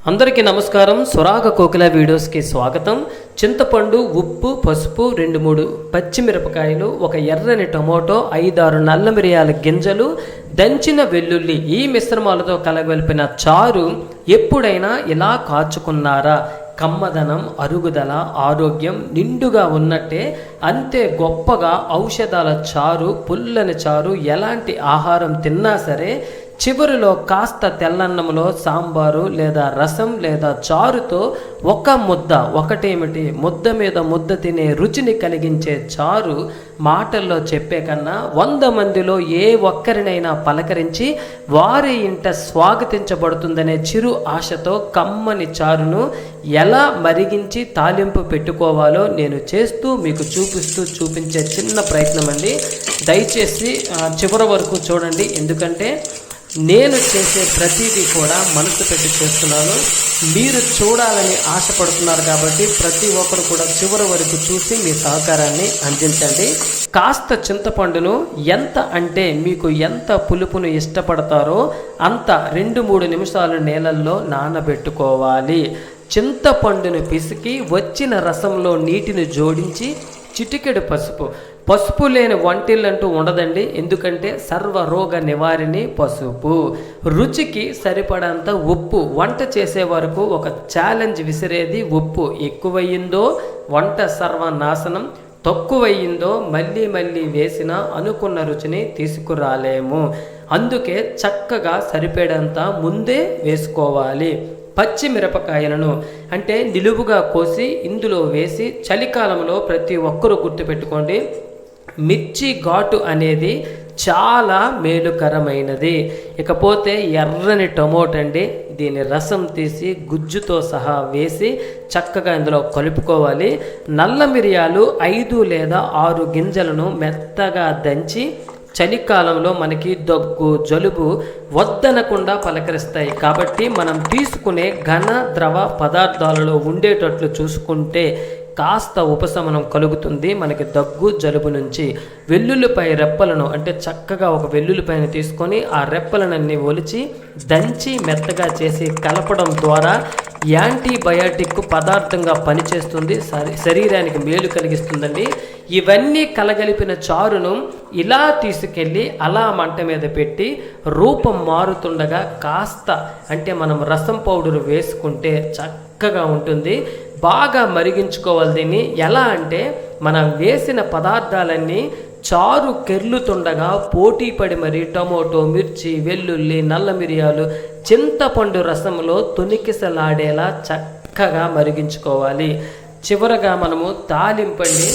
అందరికీ నమస్కారం. సురాగ కోకిల వీడియోస్కి స్వాగతం. చింతపండు ఉప్పు పసుపు రెండు మూడు పచ్చిమిరపకాయలు ఒక ఎర్రని టమోటో ఐదారు నల్ల మిరియాల గింజలు దంచిన వెల్లుల్లి ఈ మిశ్రమాలతో కలగలిపిన చారు ఎప్పుడైనా ఇలా కాచుకున్నారా? కమ్మదనం అరుగుదల ఆరోగ్యం నిండుగా ఉన్నట్టే అంతే గొప్పగా ఔషధాల చారు పుల్లని చారు ఎలాంటి ఆహారం తిన్నా సరే చివరిలో కాస్త తెల్లన్నంలో సాంబారు లేదా రసం లేదా చారుతో ఒక ముద్ద ఒకటేమిటి? ముద్ద మీద ముద్ద తినే రుచిని కలిగించే చారు మాటల్లో చెప్పే కన్నా వంద మందిలో ఏ ఒక్కరినైనా పలకరించి వారి ఇంట స్వాగతించబడుతుందనే చిరు ఆశతో కమ్మని చారును ఎలా మరిగించి తాలింపు పెట్టుకోవాలో నేను చేస్తూ మీకు చూపిస్తూ చూపించే చిన్న ప్రయత్నం అండి దయచేసి చివరి వరకు చూడండి. ఎందుకంటే నేను చేసే ప్రతిదీ కూడా మనసు పెట్టి చేస్తున్నాను. మీరు చూడాలని ఆశపడుతున్నారు కాబట్టి ప్రతి ఒక్కరు కూడా చివరి వరకు చూసి మీ సహకారాన్ని అందించండి. కాస్త చింతపండును ఎంత అంటే మీకు ఎంత పులుపును ఇష్టపడతారో అంత రెండు మూడు నిమిషాలు నీళ్ళల్లో నానబెట్టుకోవాలి. చింతపండును పిసికి వచ్చిన రసంలో నీటిని జోడించి చిటికెడు పసుపు. పసుపు లేని వంటిల్లంటూ ఉండదండి. ఎందుకంటే సర్వరోగ నివారిణి పసుపు. రుచికి సరిపడంత ఉప్పు. వంట చేసే వరకు ఒక ఛాలెంజ్ విసిరేది ఉప్పు. ఎక్కువయ్యిందో వంట సర్వనాశనం. తక్కువయ్యిందో మళ్ళీ మళ్ళీ వేసిన అనుకున్న రుచిని తీసుకురాలేము. అందుకే చక్కగా సరిపడంత ముందే వేసుకోవాలి. పచ్చిమిరపకాయలను అంటే నిలువుగా కోసి ఇందులో వేసి చలికాలంలో ప్రతి ఒక్కరూ గుర్తుపెట్టుకోండి. మిర్చి ఘాటు అనేది చాలా మేలుకరమైనది. ఇకపోతే ఎర్రని టమోటా అండి దీని రసం తీసి గుజ్జుతో సహా వేసి చక్కగా ఇందులో కలుపుకోవాలి. నల్ల మిరియాలు ఐదు లేదా ఆరు గింజలను మెత్తగా దంచి చలికాలంలో మనకి దగ్గు జలుబు వద్దనకుండా పలకరిస్తాయి. కాబట్టి మనం తీసుకునే ఘన ద్రవ పదార్థాలలో ఉండేటట్లు చూసుకుంటే కాస్త ఉపశమనం కలుగుతుంది. మనకి దగ్గు జలుబు నుంచి వెల్లుల్లిపై రెప్పలను అంటే చక్కగా ఒక వెల్లుల్లిపైన తీసుకొని ఆ రెప్పలనన్నీ ఒలిచి దంచి మెత్తగా చేసి కలపడం ద్వారా యాంటీబయాటిక్ పదార్థంగా పనిచేస్తుంది. సరి శరీరానికి మేలు కలిగిస్తుందండి. ఇవన్నీ కలగలిపిన చారును ఇలా తీసుకెళ్ళి అలా మంట మీద పెట్టి రూపం మారుతుండగా కాస్త అంటే మనం రసం పౌడర్ వేసుకుంటే చక్క చక్కగా ఉంటుంది. బాగా మరిగించుకోవాలి దీన్ని. ఎలా అంటే మనం వేసిన పదార్థాలన్నీ చారు కెర్లుతుండగా పోటీ పడి మరి టమోటో మిర్చి వెల్లుల్లి నల్ల మిరియాలు చింతపండు రసంలో తొనికిసలాడేలా చక్కగా మరిగించుకోవాలి. చివరగా మనము తాలింపండి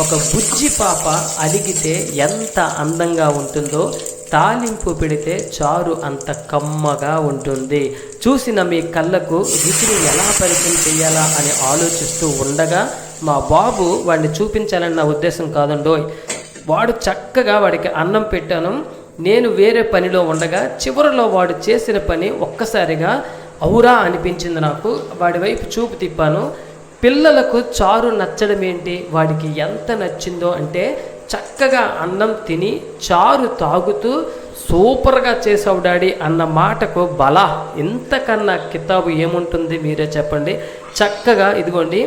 ఒక బుజ్జి పాప అలిగితే ఎంత అందంగా ఉంటుందో తాలింపు పెడితే చారు అంత కమ్మగా ఉంటుంది. చూసిన మీ కళ్ళకు రుచిని ఎలా పరిచయం చేయాలా అని ఆలోచిస్తూ ఉండగా మా బాబు వాడిని చూపించాలని నా ఉద్దేశం కాదండోయ్. వాడు చక్కగా వాడికి అన్నం పెట్టాను. నేను వేరే పనిలో ఉండగా చివరిలో వాడు చేసిన పని ఒక్కసారిగా అవురా అనిపించింది నాకు. వాడి వైపు చూపు తిప్పాను. పిల్లలకు చారు నచ్చడం ఏంటి వాడికి ఎంత నచ్చిందో అంటే చక్కగా అన్నం తిని చారు తాగుతూ సూపర్గా చేసావు డాడీ అన్న మాటకు బల. ఇంతకన్నా కితాబు ఏముంటుంది మీరే చెప్పండి. చక్కగా ఇదిగోండి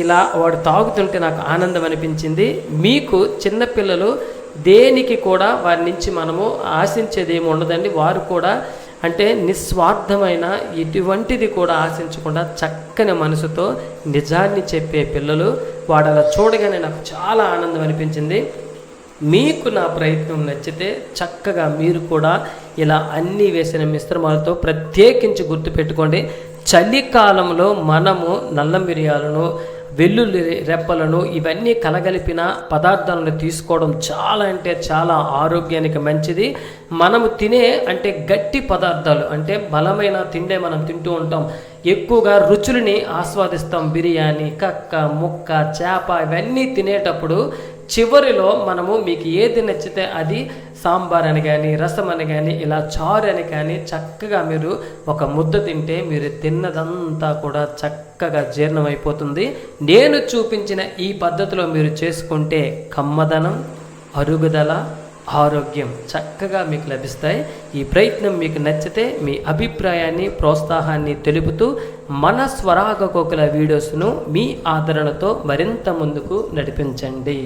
ఇలా వాడు తాగుతుంటే నాకు ఆనందం అనిపించింది. మీకు చిన్నపిల్లలు దేనికి కూడా వారి నుంచి మనము ఆశించేది ఏమి ఉండదండి. వారు కూడా అంటే నిస్వార్థమైన ఎటువంటిది కూడా ఆశించకుండా చక్కని మనసుతో నిజాన్ని చెప్పే పిల్లలు. వాడు అలా చూడగానే నాకు చాలా ఆనందం అనిపించింది. మీకు నా ప్రయత్నం నచ్చితే చక్కగా మీరు కూడా ఇలా అన్నీ వేసిన మిశ్రమాలతో ప్రత్యేకించి గుర్తుపెట్టుకోండి చలికాలంలో మనము నల్ల మిరియాలను వెల్లుల్లి రెప్పలను ఇవన్నీ కలగలిపిన పదార్థాలను తీసుకోవడం చాలా అంటే చాలా ఆరోగ్యానికి మంచిది. మనము తినే అంటే గట్టి పదార్థాలు అంటే బలమైన తిండే మనం తింటూ ఉంటాం. ఎక్కువగా రుచులని ఆస్వాదిస్తాం. బిర్యానీ కక్క ముక్క చేప ఇవన్నీ తినేటప్పుడు చివరిలో మనము మీకు ఏది నచ్చితే అది సాంబార్ అని కానీ రసం అని కానీ ఇలా చారు అని కానీ చక్కగా మీరు ఒక ముద్ద తింటే మీరు తిన్నదంతా కూడా చక్కగా జీర్ణమైపోతుంది. నేను చూపించిన ఈ పద్ధతిలో మీరు చేసుకుంటే కమ్మదనం అరుగుదల ఆరోగ్యం చక్కగా మీకు లభిస్తాయి. ఈ ప్రయత్నం మీకు నచ్చితే మీ అభిప్రాయాన్ని ప్రోత్సాహాన్ని తెలుపుతూ మన స్వరాగ కోకుల వీడియోస్ను మీ ఆదరణతో మరింత ముందుకు నడిపించండి.